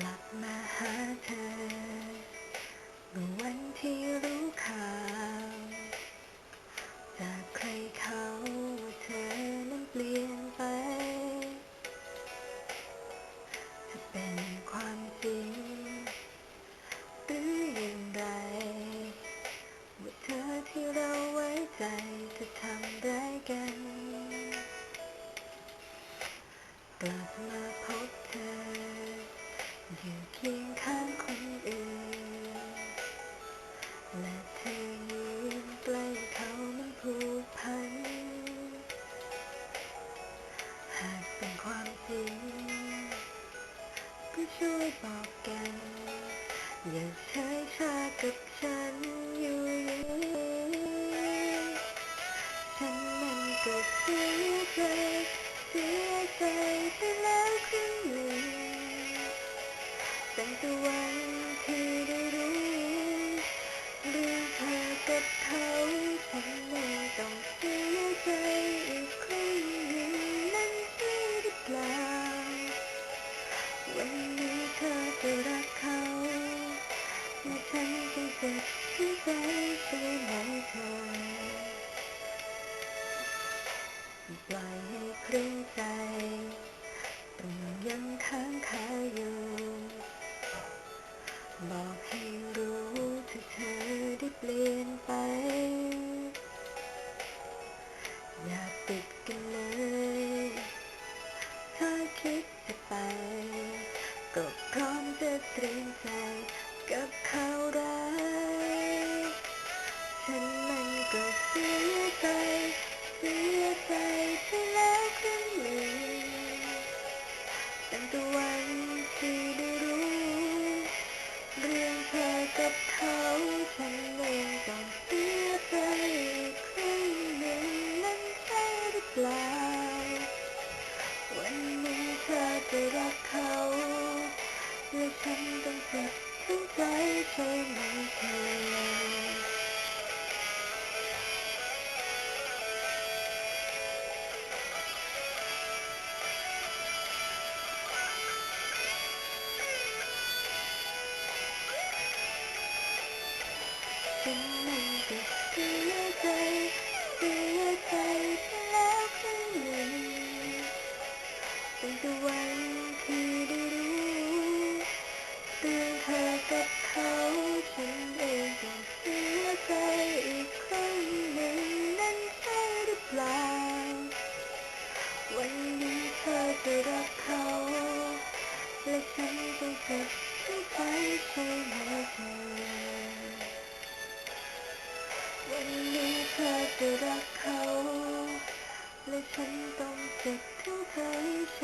กลับมาหาเธอ เมื่อวันที่รู้ข่าว จากใครเขาว่าเธอนั้นเปลี่ยนไป จะเป็นความจริง หรืออย่างไรว่าเธอที่เราไว้ใจจะทำได้กัน กลับมา บอกกัน อย่าใช้ชากับฉันอยู่ฉันมันก็เสียใจเสียใจไปแล้วครึ่งหนึ่งตั้งแต่วัน ใจไปแล้วครั้งหนึ่งตั้งแต่วันที่ได้รู้ เรื่องเธอกับเขาฉันเองต้องเสียใจครั้งหนึ่งนั้นใช่หรือเปล่า วันนี้เธอจะรักเขาและฉันต้องเจ็บทั้งใจใช่ไหม ตั้วันที่ได้รู้เรื่องเธอกับเขาฉันเองก็เสียใจอีกครั้งหนึ่งนั้นใช่หรือเปล่า วันนี้เธอจะรักเขา และฉันต้องเจ็บทั้งใจใช่ไหมเธอ 感动的都可以沸。